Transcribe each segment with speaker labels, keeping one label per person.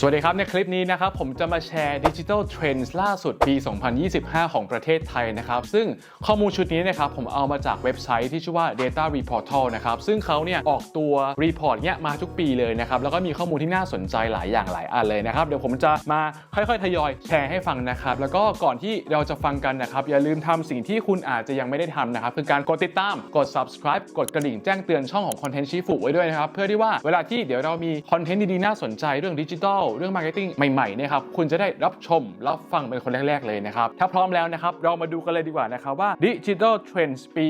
Speaker 1: สวัสดีครับ ในคลิปนี้นะครับผมจะมาแชร์ดิจิทัลเทรนด์ล่าสุดปี 2025 ของประเทศไทยนะครับ ซึ่งข้อมูลชุดนี้นะครับผมเอามาจากเว็บไซต์ที่ชื่อว่า Data Reportal นะครับ ซึ่งเขาเนี่ยออกตัวรีพอร์ตเนี้ยมาทุกปีเลยนะครับ แล้วก็มีข้อมูลที่น่าสนใจหลายอย่างหลายอันเลยนะครับ เดี๋ยวผมจะมาค่อยๆ ทยอยแชร์ให้ฟังนะครับ แล้วก็ก่อนที่เราจะฟังกันนะครับ อย่าลืมทำสิ่งที่คุณอาจจะยังไม่ได้ทำนะครับคือการกดติดตามกด subscribe กดกระดิ่งแจ้งเตือนช่องของ Content ชี้ฝูไว้ด้วยนะครับเพื่อที่ว่าเวลาที่เดี๋ยวเรามีคอนเทนต์ดีๆน่าสนใจเรื่องดิจิทัลเรื่องมาร์เก็ตติ้งใหม่ๆเนะครับคุณจะได้รับชมรับฟังเป็นคนแรกๆเลยนะครับถ้าพร้อมแล้วนะครับเรามาดูกันเลยดีกว่านะครับว่าดิจิทัลเทรนด์ปี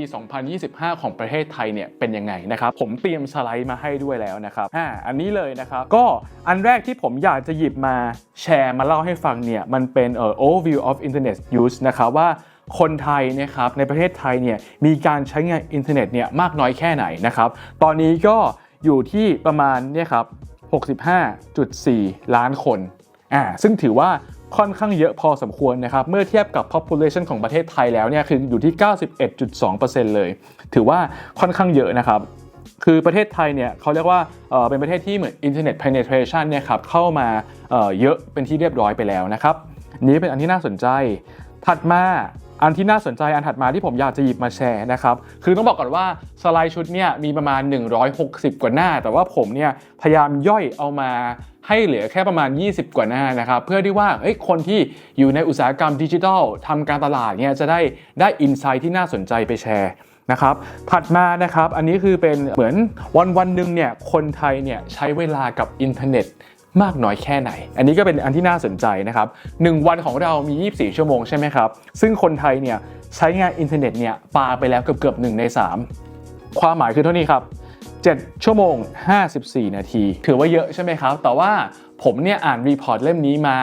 Speaker 1: 2025 ของประเทศไทยเนี่ยเป็นยังไงนะครับผมเตรียมสไลด์มาให้ด้วยแล้วนะครับอ่าอันนี้เลยนะครับก็อันแรกที่ผมอยากจะหยิบมาแชร์มาเล่าให้ฟังเนี่ยมันเป็นเอ่อ overview of internet use นะครับว่าคนไทยนะครับในประเทศไทยเนี่ยมีการใช้งานอินเทอร์เน็ตเนี่ยมากน้อยแค่ไหนนะครับตอนนี้ก็อยู่ที่ประมาณเนี่ยครับ 65.4 ล้านคนอ่าซึ่งถือว่าค่อนข้างเยอะพอสมควรนะครับ เมื่อเทียบกับ population ของประเทศไทยแล้วเนี่ยคืออยู่ที่ 91.2%เลย ถือว่าค่อนข้างเยอะนะครับ คือประเทศไทยเนี่ยเขาเรียกว่าเป็นประเทศที่เหมือน internet penetration เนี่ยครับเข้ามาเยอะเป็นที่เรียบร้อยไปแล้วนะครับนี้เป็นอันที่น่าสนใจ ถัดมา อันที่น่าสนใจอันถัดมาที่ผมอยากจะหยิบมาแชร์นะครับ คือต้องบอกก่อนว่าสไลด์ชุดเนี่ยมีประมาณ 160 กว่าหน้า แต่ว่าผมเนี่ยพยายามย่อยเอามาให้เหลือแค่ประมาณ 20 กว่าหน้านะครับ เพื่อที่ว่าเคนที่อยู่ในอุตสาหกรรมดิจิทัลทำการตลาดเนี่ยจะได้ได้อินไซต์ที่น่าสนใจไปแชร์นะครับถัดมานะครับอันนี้คือเป็นเหมือนวันวันหนึ่งเนี่ยคนไทยเนี่ยใช้เวลากับอินเทอร์เน็ต มากน้อยแค่ไหน อันนี้ก็เป็นอันที่น่าสนใจนะครับหนึ่งวันของเรามี 24 ชั่วโมงใช่ไหมครับ ซึ่งคนไทยเนี่ยใช้งานอินเทอร์เน็ตเนี่ยปาไปแล้วเกือบเกือบหนึ่งใน 3 ความหมายคือเท่านี้ครับ 7 ชั่วโมง 54 นาที ถือว่าเยอะใช่ไหมครับ แต่ว่าผมเนี่ยอ่านรีพอร์ตเล่มนี้มา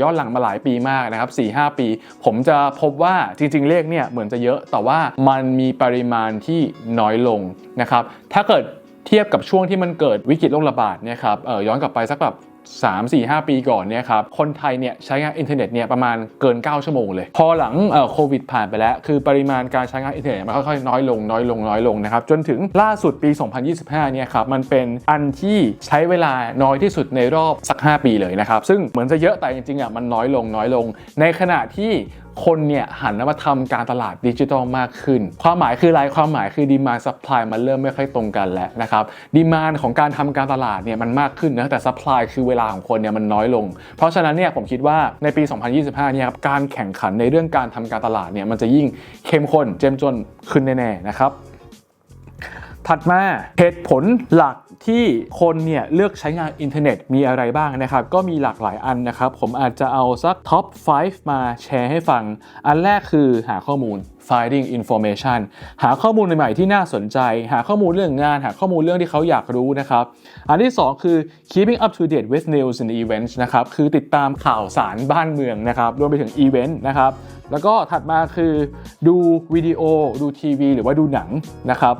Speaker 1: ย้อนหลังมาหลายปีมากนะครับ4-5 ปี ผมจะพบว่าจริง ๆ เลขเนี่ยเหมือนจะเยอะ แต่ว่ามันมีปริมาณที่น้อยลงนะครับ ถ้าเกิดเทียบกับช่วงที่มันเกิดวิกฤตโรคระบาดเนี่ยครับย้อนกลับไปสักแบบ 3 4 5 ปีก่อนเนี่ยครับคนไทยเนี่ยใช้งานอินเทอร์เน็ตเนี่ยประมาณเกิน 9 ชั่วโมงเลย พอหลังโควิดผ่านไปแล้ว คือปริมาณการใช้งานอินเทอร์เน็ตมันค่อยๆน้อยลงน้อยลงน้อยลงนะครับจนถึงล่าสุดปี 2025 เนี่ยครับมันเป็นอันที่ใช้เวลาน้อยที่สุดในรอบสัก 5 ปีเลยนะครับซึ่งเหมือนจะเยอะแต่จริงๆอะมันน้อยลงน้อยลง ในขณะที่ คนเนี่ยหันมาทำการตลาดดิจิทัลมากขึ้น ความหมายคืออะไรความหมายคือดีมาซัพพลายมันเริ่มไม่ค่อยตรงกันแล้วนะครับดีมาของการทำการตลาดเนี่ยมันมากขึ้นนะแต่ซัพพลายคือเวลาของคนเนี่ยมันน้อยลง เพราะฉะนั้นเนี่ยผมคิดว่าในปี 2025 เนี่ยครับการแข่งขันในเรื่องการทำการตลาดเนี่ยมันจะยิ่งเข้มข้นเจ้มจนขึ้นแน่ๆนะครับ ถัดมาเหตุผลหลักที่คนเนี่ยเลือกใช้งานอินเทอร์เน็ตมีอะไรบ้างนะครับ ก็มีหลากหลายอันนะครับ ผมอาจจะเอาสักท็อป 5 มาแชร์ให้ฟัง อันแรกคือหาข้อมูล finding information หาข้อมูลใหม่ๆที่น่าสนใจ หาข้อมูลเรื่องงาน หาข้อมูลเรื่องที่เขาอยากรู้นะครับ อันที่ 2 คือ keeping up to date with news and events นะครับ คือติดตามข่าวสารบ้านเมืองนะครับ รวมไปถึงอีเวนต์นะครับ แล้วก็ถัดมาคือดูวิดีโอ ดูทีวี หรือว่าดูหนังนะครับ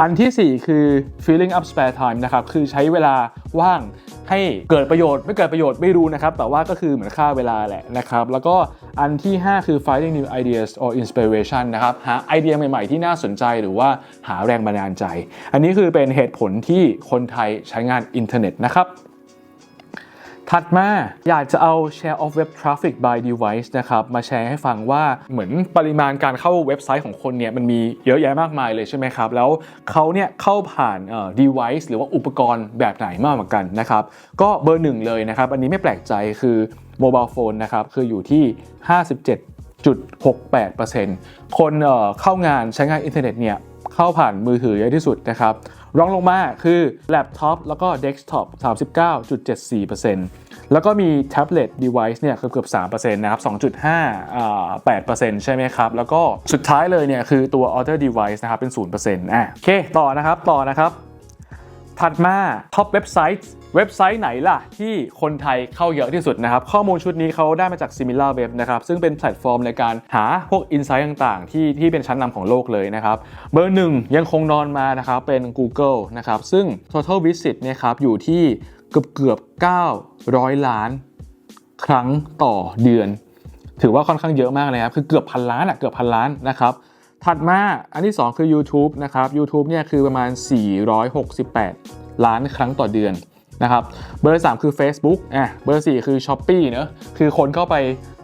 Speaker 1: อันทีสี่ 4 คือ filling up spare time นะครับ คือใช้เวลาว่างให้เกิดประโยชน์ ไม่เกิดประโยชน์ไม่รู้นะครับ แต่ว่าก็คือเหมือนค่าเวลาแหละนะครับ แล้วก็อันที่ 5 คือ finding new ideas or inspiration นะครับ หาไอเดียใหม่ ๆ ที่น่าสนใจหรือว่าหาแรงบันดาลใจ อันนี้คือเป็นเหตุผลที่คนไทยใช้งานอินเทอร์เน็ตนะครับ ถัดมาอยากจะเอา Share of Web Traffic by Device นะครับ มาแชร์ให้ฟังว่าเหมือนปริมาณการเข้าเว็บไซต์ของคนเนี่ยมันมีเยอะแยะมากมายเลยใช่ไหมครับ แล้วเขาเนี่ยเข้าผ่านเอ่อ device หรือว่าอุปกรณ์แบบไหนมากกว่ากันนะครับ ก็เบอร์หนึ่งเลยนะครับ อันนี้ไม่แปลกใจคือ Mobile Phone นะครับ คืออยู่ที่ 57.68%คนเอ่อเข้างานใช้งานอินเทอร์เน็ตเนี่ยเข้าผ่านมือถือเยอะที่สุดนะครับ รองลงมาคือแล็ปท็อปแล้วก็เดสก์ท็อป39.74%แล้วก็มีแท็บเล็ตเดเวิ์เนี่ยเกือบเกือบ3%นะครับ 2.5อ่า8%ใช่ไหมครับ แล้วก็สุดท้ายเลยเนี่ยคือตัว other device นะครับ เป็น 0%อะโอเค ต่อนะครับ ต่อนะครับ ถัดมาท็อปเว็บไซต์ เว็บไซต์ไหนล่ะ ที่คนไทยเข้าเยอะที่สุดนะครับ ข้อมูลชุดนี้เขาได้มาจาก Similar Web นะครับ ซึ่งเป็นแพลตฟอร์มในการหาพวก i n s i ซต์ต่างๆ ที่ที่เป็นชั้นนำของโลกเลยนะครับ เบอร์หนึ่งยังคงนอนมานะครับเป็น Google นะครับซึ่ง total visit เนี่ยครับอยู่ที่เกือบเกือบ900 ล้าน ครั้งต่อเดือน ถือว่าค่อนข้างเยอะมากเลยครับคือเกือบพันล้านอะเกือบพันล้านนะครับถัดมาอันที่ 2 คือ YouTube นะครับ YouTube เนี่ยคือประมาณ 468 ล้านครั้งต่อเดือน นะครับ เบอร์ 3 คือ Facebook อะเบอร์ 4 คือ s h อ p e e เนอะคือคนเข้าไป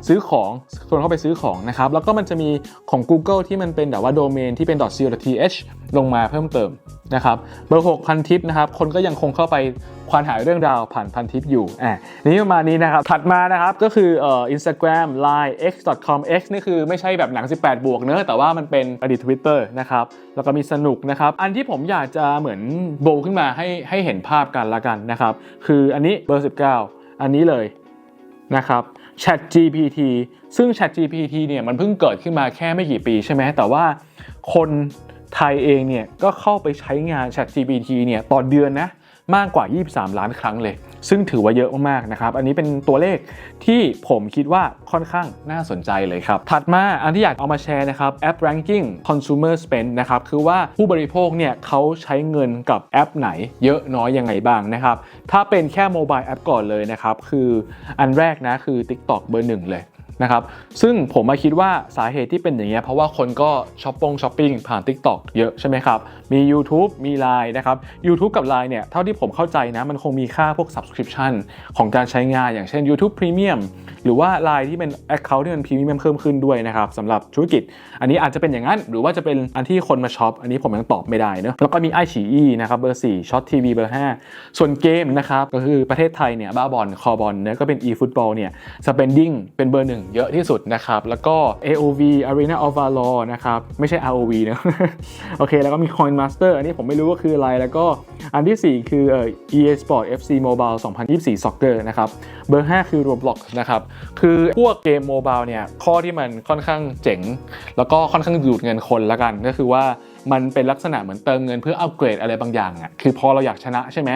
Speaker 1: ซื้อของคนเข้าไปซื้อของนะครับ แล้วก็มันจะมีของ Google ที่มันเป็นแบบว่าโดเมนที่เป็น .co.th ลงมาเพิ่มเติมนะครับเบอร์6พันทิปนะครับ คนก็ยังคงเข้าไปควานหาเรื่องราวผ่านพันทิปอยู่อะนี่ประมาณนี้นะครับ ถัดมานะครับก็คือเอ่อ Instagram Line x.com x นี่คือไม่ใช่แบบหนัง 18 บวกเนอะแต่ว่ามันเป็นอดีต Twitter นะครับ แล้วก็มีสนุกนะครับ อันที่ผมอยากจะเหมือนโบขึ้นมาให้ให้เห็นภาพกันละกันนะครับ คืออันนี้เบอร์ 19 อันนี้เลยนะครับ Chat GPT ซึ่ง Chat GPT เนี่ยมันเพิ่งเกิดขึ้นมาแค่ไม่กี่ปีใช่ไหมแต่ว่าคนไทยเองเนี่ยก็เข้าไปใช้งาน Chat GPT เนี่ยต่อเดือนนะ มากกว่า 23 ล้านครั้งเลย ซึ่งถือว่าเยอะมากๆนะครับ อันนี้เป็นตัวเลขที่ผมคิดว่าค่อนข้างน่าสนใจเลยครับ ถัดมาอันที่อยากเอามาแชร์นะครับแอป ranking consumer spend นะครับ คือว่าผู้บริโภคเนี่ยเขาใช้เงินกับแอปไหนเยอะน้อยยังไงบ้างนะครับ ถ้าเป็นแค่โมบายแอปก่อนเลยนะครับ คืออันแรกนะคือ TikTok เบอร์หนึ่งเลย นะครับซึ่งผมมาคิดว่าสาเหตุที่เป็นอย่างเงี้ยเพราะว่าคนก็ช้อปปงช้อปปิ้งผ่าน TikTok เยอะใช่ไหมครับ มี YouTube มี Line นะครับ YouTube กับ Line เนี่ยเท่าที่ผมเข้าใจนะ มันคงมีค่าพวก subscription ของการใช้งานอย่างเช่น YouTube Premium หรือว่า Line ที่เป็น Account ที่มัน Premium เพิ่มขึ้นด้วยนะครับสำหรับธุรกิจ อันนี้อาจจะเป็นอย่างนั้น หรือว่าจะเป็นอันที่คนมาช็อปอันนี้ผมยังตอบไม่ได้เนอะแล้วก็มีไอฉีอีนะครับเบอร์4ช็อตทีวีเบอร์5ส่วนเกมนะครับก็คือประเทศไทยเนี่ยบ้าบอลคอบอลเนี่ยก็เป็น e-football เนี่ย spending เป็นเบอร์หนึ่งเยอะที่สุดนะครับ แล้วก็ AOV Arena of Valor นะครับ ไม่ใช่ ROV นะโอเค แล้วก็มี Coin Master อันนี้ผมไม่รู้ว่าคืออะไร แล้วก็อันทีสี่ 4 คือเอ่อ EA Sport FC Mobile 2024 Soccer นะครับ เบอร์ 5 คือ Roblox นะครับ คือพวกเกมโมบายเนี่ย ข้อที่มันค่อนข้างเจ๋ง แล้วก็ค่อนข้างดูดเงินคนละกันก็คือว่า มันเป็นลักษณะเหมือนเติมเงินเพื่ออัปเกรดอะไรบางอย่างอะคือพอเราอยากชนะใช่ไหม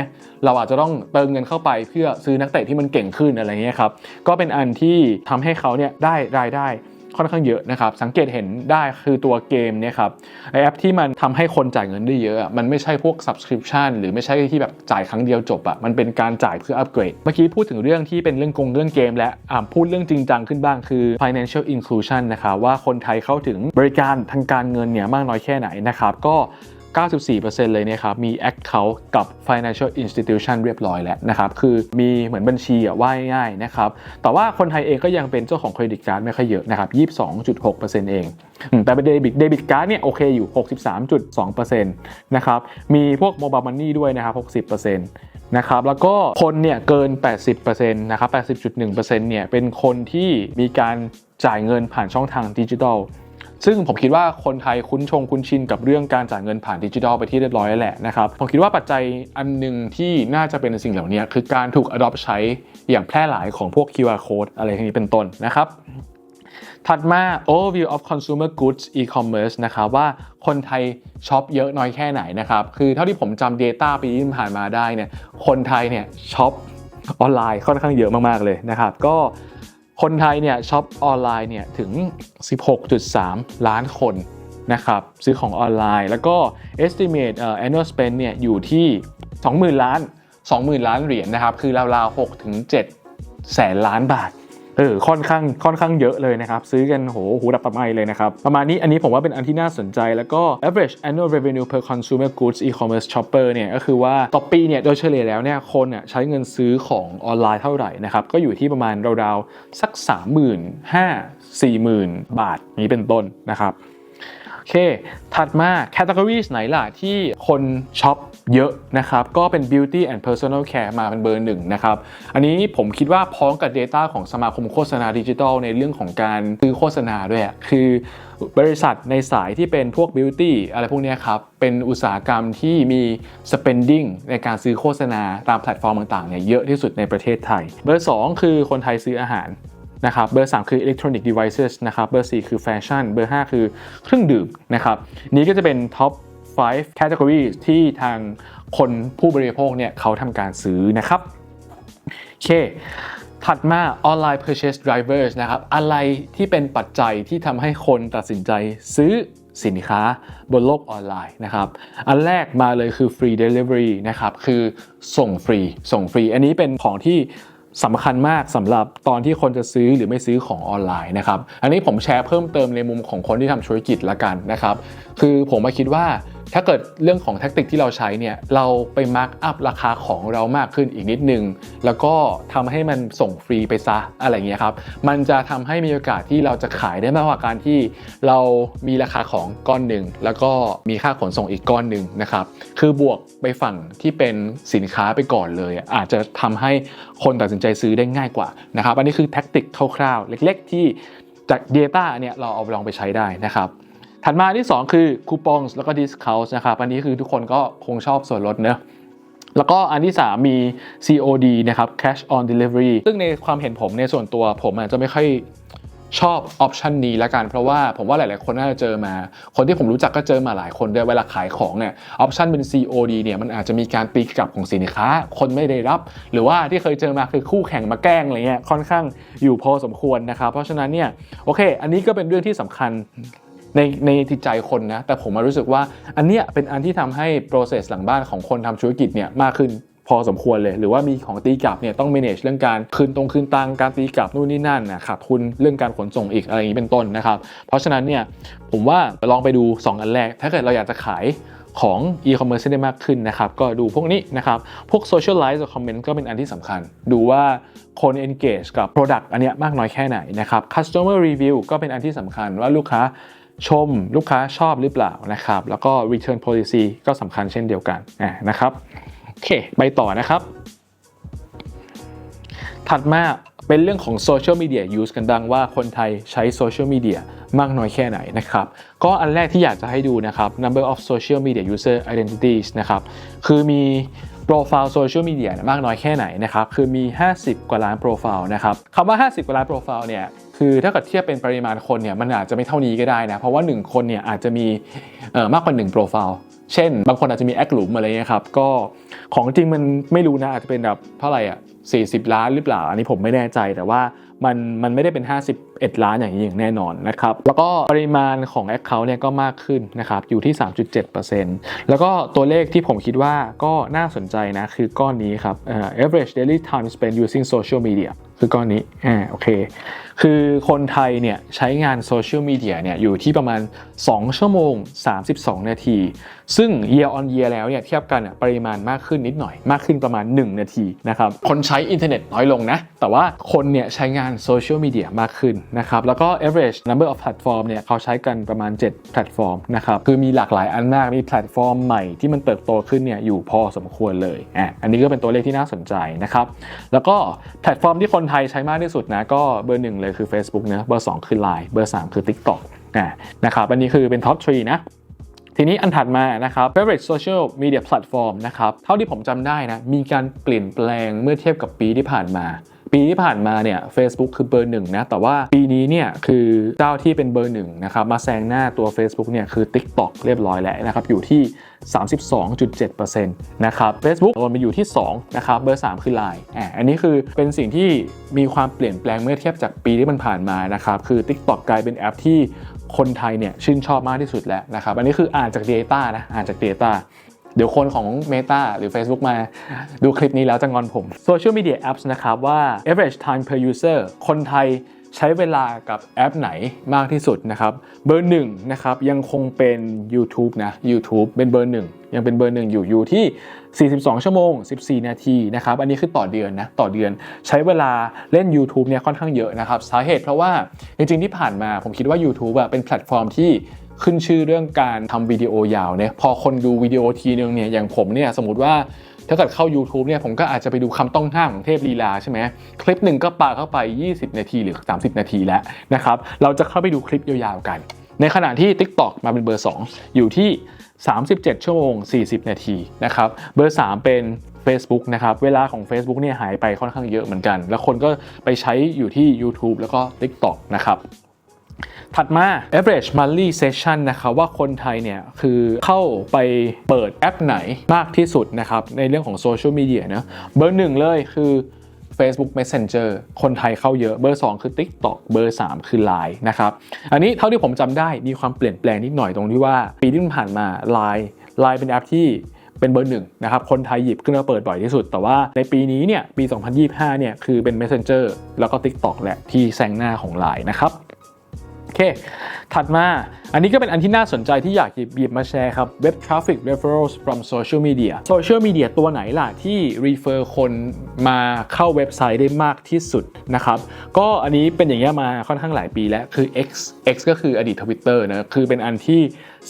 Speaker 1: เราอาจจะต้องเติมเงินเข้าไปเพื่อซื้อนักเตะที่มันเก่งขึ้นอะไรเงี้ยครับก็เป็นอันที่ทำให้เขาเนี่ยได้รายได้ ค่อนข้างเยอะนะครับ สังเกตเห็นได้คือตัวเกมเนี่ยครับไอแอปที่มันทำให้คนจ่ายเงินได้เยอะอะ มันไม่ใช่พวก subscription หรือไม่ใช่ที่แบบจ่ายครั้งเดียวจบอะมันเป็นการจ่ายเพื่ออัปเกรด เมื่อกี้พูดถึงเรื่องที่เป็นเรื่องกงเรื่องเกม และอ่าพูดเรื่องจริงจังขึ้นบ้างคือ financial inclusion นะครับว่าคนไทยเข้าถึงบริการทางการเงินเนี่ยมากน้อยแค่ไหนนะครับก็ 94%เลยเนี่ยครับมี Account กับ Financial Institution เรียบร้อยแล้วนะครับ คือมีเหมือนบัญชีอะว่าง่ายๆนะครับ แต่ว่าคนไทยเองก็ยังเป็นเจ้าของเครดิตการ์ดไม่ค่อยเยอะนะครับ 22.6%เอง แต่เป็นเดบิตเดบิตการ์ดเนี่ยโอเคอยู่ 63.2%นะครับ มีพวก Mobile Money ด้วยนะครับ 60%นะครับแล้วก็คนเนี่ยเกิน 80%นะครับ 80.1%เนี่ยเป็นคนที่มีการจ่ายเงินผ่านช่องทางดิจิทัล ซึ่งผมคิดว่าคนไทยคุ้นชงคุ้นชินกับเรื่องการจ่ายเงินผ่านดิจิทัลไปที่เรียบร้อยแล้วแหละนะครับผมคิดว่าปัจจัยอันหนึ่งที่น่าจะเป็นสิ่งเหล่านี้คือการถูก adopt ใช้อย่างแพร่หลายของพวก QR code อะไรพวกนี้เป็นต้นนะครับถัดมา overview of consumer goods e-commerce นะครับว่าคนไทยช็อปเยอะน้อยแค่ไหนนะครับ คือเท่าที่ผมจำ Data ปีที่ผ่านมาได้เนี่ยคนไทยเนี่ยช็อปออนไลน์ค่อนข้างเยอะมาก ๆ เลยนะครับ ก็ คนไทยเนี่ยช็อปออนไลน์เนี่ยถึง 16.3 ล้านคนนะครับซื้อของออนไลน์ แล้วก็ estimate uh, annual spend เนี่ยอยู่ที่ 20,000 ล้าน 20,000 ล้านเหรียญนะครับ คือราวๆ6ถึง7แสนล้านบาท เออค่อนข้างค่อนข้างเยอะเลยนะครับ ซื้อกันโหหูดับตะไมเลยนะครับ ประมาณนี้อันนี้ผมว่าเป็นอันที่น่าสนใจแล้วก็ average annual revenue per consumer goods e-commerce shopper เนี่ยก็คือว่าต่อปีเนี่ยโดยเฉลี่ยแล้วเนี่ยคนเนี่ยใช้เงินซื้อของออนไลน์เท่าไหร่นะครับ ก็อยู่ที่ประมาณราวๆสัก 35,000 40,000 บาทนี้เป็นต้นนะครับโอเค ถัดมา categories ไหนล่ะที่คนช็อป เยอะนะครับ ก็เป็น beauty and personal care มาเป็นเบอร์หนึ่งนะครับ อันนี้ผมคิดว่าพ้องกับ Data ของสมาคมโฆษณาดิจิทัลในเรื่องของการซื้อโฆษณาด้วยอะคือบริษัทในสายที่เป็นพวก beauty อะไรพวกนี้ครับ เป็นอุตสาหกรรมที่มี spending ในการซื้อโฆษณาตามแพลตฟอร์มต่างๆเนี่ยเยอะที่สุดในประเทศไทย เบอร์ 2 คือคนไทยซื้ออาหารนะครับเบอร์ 3 คือ electronic devices นะครับเบอร์ 4 คือแฟชั่นเบอร์ 5 คือเครื่องดื่มนะครับนี้ก็จะเป็น top 5 category ที่ทางคนผู้บริโภคเนี่ยเขาทำการซื้อนะครับโอเคถัดมา online purchase drivers นะครับ อะไรที่เป็นปัจจัยที่ทำให้คนตัดสินใจซื้อสินค้าบนโลกออนไลน์นะครับ อันแรกมาเลยคือ free delivery นะครับ คือส่งฟรี ส่งฟรี อันนี้เป็นของที่สำคัญมากสำหรับตอนที่คนจะซื้อหรือไม่ซื้อของออนไลน์นะครับ อันนี้ผมแชร์เพิ่มเติมในมุมของคนที่ทำธุรกิจละกันนะครับ คือผมมาคิดว่า ถ้าเกิดเรื่องของแท็กติกที่เราใช้เนี่ยเราไปมาร์กอัพราคาของเรามากขึ้นอีกนิดนึง แล้วก็ทำให้มันส่งฟรีไปซะอะไรเงี้ยครับมันจะทำให้มีโอกาสที่เราจะขายได้มากกว่าการที่เรามีราคาของก้อนหนึ่งแล้วก็มีค่าขนส่งอีกก้อนหนึ่งนะครับคือบวกไปฝั่งที่เป็นสินค้าไปก่อนเลย อาจจะทำให้คนตัดสินใจซื้อได้ง่ายกว่านะครับอันนี้คือแท็กติกคร่าวๆ เล็ก ๆ ที่จาก Data เนี่ยเราเอาลองไปใช้ได้นะครับ ถัดมาที่ 2 คือคูปองแล้วก็ discount นะครับอันนี้คือทุกคนก็คงชอบส่วนลดเนอะแล้วก็อันที่ 3 มี COD นะครับ cash on delivery ซึ่งในความเห็นผมในส่วนตัวผมอาจจะไม่ค่อยชอบออปชันนี้ละกัน เพราะว่าผมว่าหลาย ๆ คนน่าจะเจอมา คนที่ผมรู้จักก็เจอมาหลายคนด้วยเวลาขายของเนี่ยออปชันเป็น COD เนี่ยมันอาจจะมีการตีกลับของสินค้า คนไม่ได้รับ หรือว่าที่เคยเจอมาคือคู่แข่งมาแกล้งอะไรเงี้ยค่อนข้างอยู่พอสมควรนะครับ เพราะฉะนั้นเนี่ยโอเค อันนี้ก็เป็นเรื่องที่สำคัญ ในในจิตใจคนนะ แต่ผมมารู้สึกว่าอันเนี้ยเป็นอันที่ทำให้ process หลังบ้านของคนทำธุรกิจเนี่ยมากขึ้นพอสมควรเลย หรือว่ามีของตีกลับเนี่ยต้อง manage เรื่องการคืนตรงคืนตังการตีกลับนู่นนี่นั่นนะขาดทุนเรื่องการขนส่งอีกอะไรอย่างนี้เป็นต้นนะครับ เพราะฉะนั้นเนี่ยผมว่าลองไปดู 2 อันแรก ถ้าเกิดเราอยากจะขายของ e-commerce ได้มากขึ้นนะครับ ก็ดูพวกนี้นะครับ พวก socialize comment ก็เป็นอันที่สำคัญ ดูว่าคน engage กับ product อันเนี้ยมากน้อยแค่ไหนนะครับ customer review ก็เป็นอันที่สำคัญว่าลูกค้า ชมลูกค้าชอบหรือเปล่านะครับ แล้วก็ return policy ก็สำคัญเช่นเดียวกันนะครับโอเคไปต่อนะครับ ถัดมาเป็นเรื่องของ Social Media Use กันดังว่าคนไทยใช้ Social Media มากน้อยแค่ไหนนะครับ ก็อันแรกที่อยากจะให้ดูนะครับ number of social media user identities นะครับ คือมีโปรไฟล์โซเชียลมีเดียมากน้อยแค่ไหนนะครับ คือมี 50 กว่าล้านโปรไฟล์นะครับคำว่า 50 กว่าล้านโปรไฟล์เนี่ย คือถ้าเกิดเทียบเป็นปริมาณคนเนี่ยมันอาจจะไม่เท่านี้ก็ได้นะ เพราะว่า 1 คนเนี่ยอาจจะมีมากกว่า1โปรไฟล์เช่น บางคนอาจจะมีแอคหลุมอะไรเงี้ยครับก็ของจริงมันไม่รู้นะอาจจะเป็นแบบเท่าไหร่อะ40 ล้านหรือเปล่า อันนี้ผมไม่แน่ใจแต่ว่ามันมันไม่ได้เป็น 51 ล้านอย่างนี้อย่างแน่นอนนะครับ แล้วก็ปริมาณของ Account เนี่ยก็มากขึ้นนะครับ อยู่ที่ 3.7%แล้วก็ตัวเลขที่ผมคิดว่าก็น่าสนใจนะ คือก้อนนี้ครับเอ่อ average daily time spent using social media คือก้อนนี้อ่าโอเค คือคนไทยเนี่ยใช้งานโซเชียลมีเดียเนี่ยอยู่ที่ประมาณ 2 ชั่วโมง 32 นาที ซึ่ง year on year แล้วเนี่ยเทียบกันอะปริมาณมากขึ้นนิดหน่อยมากขึ้นประมาณ 1 นาทีนะครับคนใช้อินเทอร์เน็ตน้อยลงนะ แต่ว่าคนเนี่ยใช้งานโซเชียลมีเดียมากขึ้นนะครับแล้วก็ average number of platform เนี่ยเขาใช้กันประมาณ 7 แพลตฟอร์มนะครับคือมีหลากหลายอันมากมีแพลตฟอร์มใหม่ที่มันเติบโตขึ้นเนี่ยอยู่พอสมควรเลยอะอันนี้ก็เป็นตัวเลขที่น่าสนใจนะครับแล้วก็แพลตฟอร์มที่คนไทยใช้มากที่สุดนะก็เบอร์หนึ่งเลยคือ Facebook นะเบอร์ 2 คือ Line เบอร์ 3 คือ TikTok อะนะครับอันนี้คือเป็นท็อป3นะทีนี้อันถัดมานะครับ favorite social media platform นะครับ เท่าที่ผมจำได้นะ มีการเปลี่ยนแปลงเมื่อเทียบกับปีที่ผ่านมา ปีที่ผ่านมาเนี่ย Facebook คือเบอร์หนึ่งนะ แต่ว่าปีนี้เนี่ยคือเจ้าที่เป็นเบอร์หนึ่งนะครับ มาแซงหน้าตัว Facebook เนี่ยคือ TikTok เรียบร้อยแล้วนะครับ อยู่ที่ 32.7%นะครับ Facebook รวมไปอยู่ที่ 2 นะครับ เบอร์ 3 คือ Line อะอันนี้คือเป็นสิ่งที่มีความเปลี่ยนแปลงเมื่อเทียบจากปีที่มันผ่านมานะครับ คือ TikTok กลายเป็นแอปที่คนไทยเนี่ยชื่นชอบมากที่สุดแล้วนะครับ อันนี้คืออ่านจาก Data นะ อ่านจาก Data เดี๋ยวคนของ Meta หรือ Facebook มาดูคลิปนี้แล้วจะงอนผม Social Media Apps นะครับว่า average time per user คนไทย ใช้เวลากับแอปไหนมากที่สุดนะครับ เบอร์หนึ่งนะครับยังคงเป็น YouTube นะ YouTube เป็นเบอร์หนึ่งยังเป็นเบอร์หนึ่งอยู่อยู่ที่ 42 ชั่วโมง 14 นาทีนะครับ อันนี้คือต่อเดือนนะ ต่อเดือนใช้เวลาเล่น YouTube เนี่ยค่อนข้างเยอะนะครับ สาเหตุเพราะว่าจริงๆที่ผ่านมาผมคิดว่า YouTube อะเป็นแพลตฟอร์มที่ขึ้นชื่อเรื่องการทำวิดีโอยาวเนี่ยพอคนดูวิดีโอทีนึงเนี่ยอย่างผมเนี่ยสมมติว่า ถ้าเกิดเข้า YouTube เนี่ยผมก็อาจจะไปดูคำต้องห้ามของเทพลีลาใช่ไหมคลิปหนึ่งก็ปาเข้าไป 20 นาทีหรือ 30 นาทีแล้วนะครับเราจะเข้าไปดูคลิปยาวๆกัน ในขณะที่ TikTok มาเป็นเบอร์ 2 อยู่ที่ 37 ชั่วโมง 40 นาทีนะครับเบอร์ 3 เป็น Facebook นะครับเวลาของ Facebook เนี่ยหายไปค่อนข้างเยอะเหมือนกัน แล้วคนก็ไปใช้อยู่ที่ YouTube แล้วก็ TikTok นะครับ ถัดมา average monthly session นะครับว่าคนไทยเนี่ยคือเข้าไปเปิดแอปไหนมากที่สุดนะครับ ในเรื่องของโซเชียลมีเดียนะเบอร์หนึ่งเลยคือ Facebook Messenger คนไทยเข้าเยอะเบอร์ 2 คือ TikTok เบอร์ 3 คือ Line นะครับ อันนี้เท่าที่ผมจำได้มีความเปลี่ยนแปลงนิดหน่อยตรงที่ว่า ปีที่ผ่านมา Line Line เป็นแอปที่เป็นเบอร์หนึ่งนะครับ คนไทยหยิบขึ้นมาเปิดบ่อยที่สุด แต่ว่าในปีนี้เนี่ยปี 2025 เนี่ยคือเป็น Messenger แล้วก็ TikTok แหละที่แซงหน้าของ Line นะครับ โอเค ถัดมา อันนี้ก็เป็นอันที่น่าสนใจที่อยากหยิบมาแชร์ครับ Web Traffic Referrals from Social Media Social Media ตัวไหนล่ะที่ refer คนมาเข้าเว็บไซต์ได้มากที่สุดนะครับ ก็อันนี้เป็นอย่างเงี้ยมาค่อนข้างหลายปีแล้ว คือ X X ก็คืออดีต Twitter นะ คือเป็นอันที่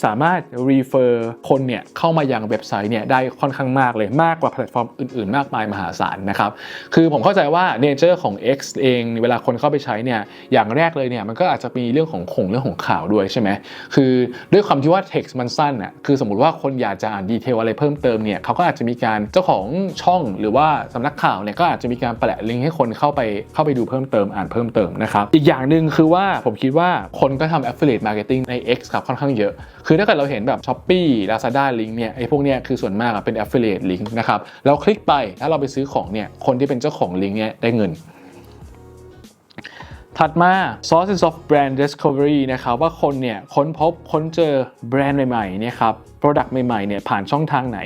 Speaker 1: สามารถ refer คนเนี่ยเข้ามายังเว็บไซต์เนี่ยได้ค่อนข้างมากเลยมากกว่าแพลตฟอร์มอื่นๆ มากมายมหาศาลนะครับคือผมเข้าใจว่า nature ของ X เองเวลาคนเข้าไปใช้เนี่ยอย่างแรกเลยเนี่ยมันก็อาจจะมีเรื่องของขงเรื่องของข่าวด้วยใช่ไหมคือด้วยความที่ว่า text มันสั้นอะคือสมมติว่าคนอยากจะอ่านดีเทลอะไรเพิ่มเติมเนี่ยเขาก็อาจจะมีการเจ้าของช่องหรือว่าสำนักข่าวเนี่ยก็อาจจะมีการแปะลิงก์ให้คนเข้าไปเข้าไปดูเพิ่มเติมอ่านเพิ่มเติมนะครับอีกอย่างหนึ่งคือว่าผมคิดว่าคนก็ทำ affiliate marketing ใน X ครับค่อนข้างเยอะคือถ้าเกิดเราเห็นแบบ Shopee Lazada ลิงก์เนี่ยไอ้พวกเนี้ยคือส่วนมากอะเป็น affiliate ลิงก์นะครับเราคลิกไปถ้าเราไปซื้อของเนี่ยคนที่เป็นเจ้าของลิงก์เนี่ยได้เงิน ถัดมา sources of brand discovery นะครับว่าคนเนี่ยค้นพบค้นเจอแบรนด์ใหม่ๆเนี่ยครับ product ใหม่ๆเนี่ยผ่านช่องทางไหน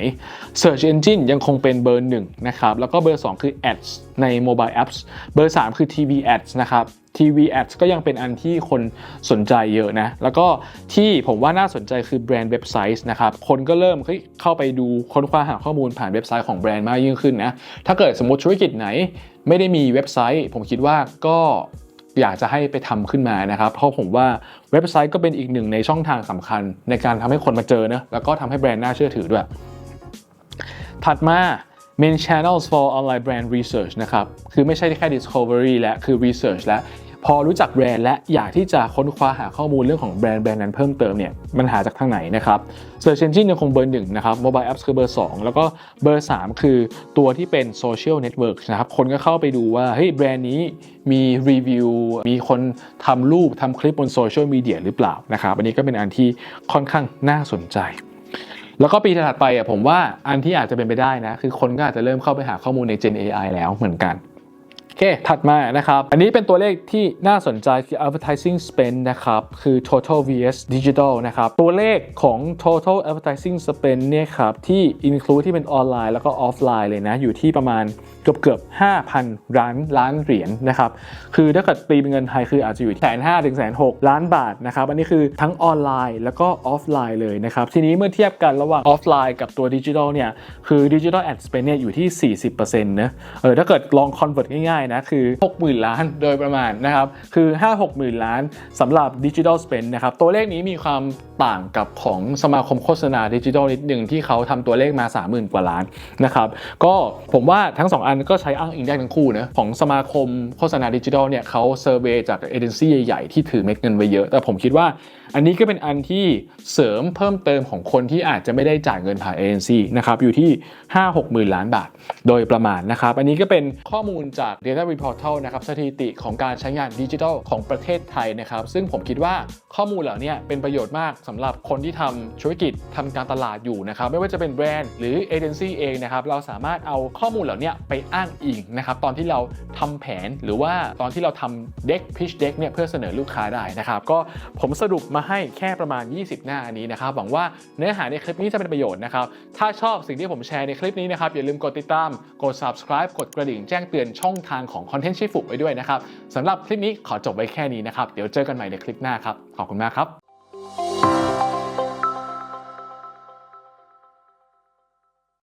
Speaker 1: search engine ยังคงเป็นเบอร์หนึ่งนะครับแล้วก็เบอร์ 2 คือ ads ใน mobile apps เบอร์ 3 คือ TV ads นะครับ TV ads ก็ยังเป็นอันที่คนสนใจเยอะนะ แล้วก็ที่ผมว่าน่าสนใจคือแบรนด์เว็บไซต์นะครับ คนก็เริ่มเฮ้ยเข้าไปดูค้นคว้าหาข้อมูลผ่านเว็บไซต์ของแบรนด์มากยิ่งขึ้นนะ ถ้าเกิดสมมติธุรกิจไหนไม่ได้มีเว็บไซต์ ผมคิดว่าก็ อยากจะให้ไปทำขึ้นมานะครับ เพราะผมว่าเว็บไซต์ก็เป็นอีกหนึ่งในช่องทางสำคัญ ในการทำให้คนมาเจอนะแล้วก็ทำให้แบรนด์น่าเชื่อถือด้วย ถัดมา main channels for online brand research นะครับ คือไม่ใช่แค่ discovery และคือ research และ พอรู้จักแบรนด์และอยากที่จะค้นคว้าหาข้อมูลเรื่องของแบรนด์แบรนด์นั้นเพิ่มเติมเนี่ยมันหาจากทางไหนนะครับ Search Engine ยังคงเบอร์หนึ่งนะครับ Mobile Apps คือเบอร์ 2 แล้วก็เบอร์ 3 คือตัวที่เป็น Social Network นะครับ คนก็เข้าไปดูว่าเฮ้ยแบรนด์นี้มีรีวิว มีคนทำรูปทำคลิปบนโซเชียลมีเดียหรือเปล่านะครับอันนี้ก็เป็นอันที่ค่อนข้างน่าสนใจแล้วก็ปีถัดไปอะผมว่าอันที่อาจจะเป็นไปได้นะ คือคนก็อาจจะเริ่มเข้าไปหาข้อมูลใน Gen AI แล้วเหมือนกัน โอเค ถัดมานะครับ อันนี้เป็นตัวเลขที่น่าสนใจคือ advertising spend นะครับ คือ total vs digital นะครับ ตัวเลขของ total advertising spend เนี่ยครับ ที่ include ที่เป็นออนไลน์แล้วก็ออฟไลน์เลยนะ อยู่ที่ประมาณเกือบเกือบ 5,000 ล้านล้านเหรียญนะครับ คือถ้าเกิดตีเป็นเงินไทยคืออาจจะอยู่ที่แสนห้าถึงแสนหกล้านบาทนะครับ อันนี้คือทั้งออนไลน์แล้วก็ออฟไลน์เลยนะครับ ทีนี้เมื่อเทียบกันระหว่างออฟไลน์กับตัวดิจิทัลเนี่ย คือดิจิทัลแอดสเปนเนี่ยอยู่ที่ 40%นะ เออ ถ้าเกิดลองคอนเวิร์ตง่ายๆนะคือ 60,000 ล้านโดยประมาณนะครับคือ 5-60,000 ล้านสำหรับดิจิทัลสเปนนะครับตัวเลขนี้มีความต่างกับของสมาคมโฆษณาดิจิทัลนิดหนึ่งที่เขาทำตัวเลขมา 30,000 กว่าล้านนะครับก็ผมว่าทั้ง 2 อันก็ใช้อ้างอิงได้ทั้งคู่นะของสมาคมโฆษณาดิจิทัลเนี่ยเขาเซอร์เวยจากเอเจนซี่ใหญ่ๆ ที่ถือเม็ดเงินไว้เยอะ แต่ผมคิดว่าอันนี้ก็เป็นอันที่เสริมเพิ่มเติมของคนที่อาจจะไม่ได้จ่ายเงินผ่านเอเจนซี่นะครับอยู่ที่ 5-6หมื่นล้านบาท โดยประมาณนะครับ อันนี้ก็เป็นข้อมูลจาก Data Reportal นะครับสถิติของการใช้งานดิจิทัลของประเทศไทยนะครับซึ่งผมคิดว่าข้อมูลเหล่านี้เป็นประโยชน์มากสำหรับคนที่ทำธุรกิจทำการตลาดอยู่นะครับไม่ว่าจะเป็นแบรนด์หรือเอเจนซี่เองนะครับเราสามารถเอาข้อมูลเหล่านี้ไปอ้างอิงนะครับตอนที่เราทำแผนหรือว่าตอนที่เราทำเด็กพิชเด็กเนี่ยเพื่อเสนอลูกค้าได้นะครับก็ผมสรุปมาให้แค่ประมาณ 20 หน้าอันนี้นะครับหวังว่าเนื้อหาในคลิปนี้จะเป็นประโยชน์นะครับถ้าชอบสิ่งที่ผมแชร์ในคลิปนี้นะครับอย่าลืมกดติดตามกด subscribe กดกระดิ่งแจ้งเตือนช่องทางของ Content ชิฟุไว้ด้วยนะครับสำหรับคลิปนี้ขอจบไว้แค่นี้นะครับ เดี๋ยวเจอกันใหม่ในคลิปหน้าครับ ขอบคุณมากครับ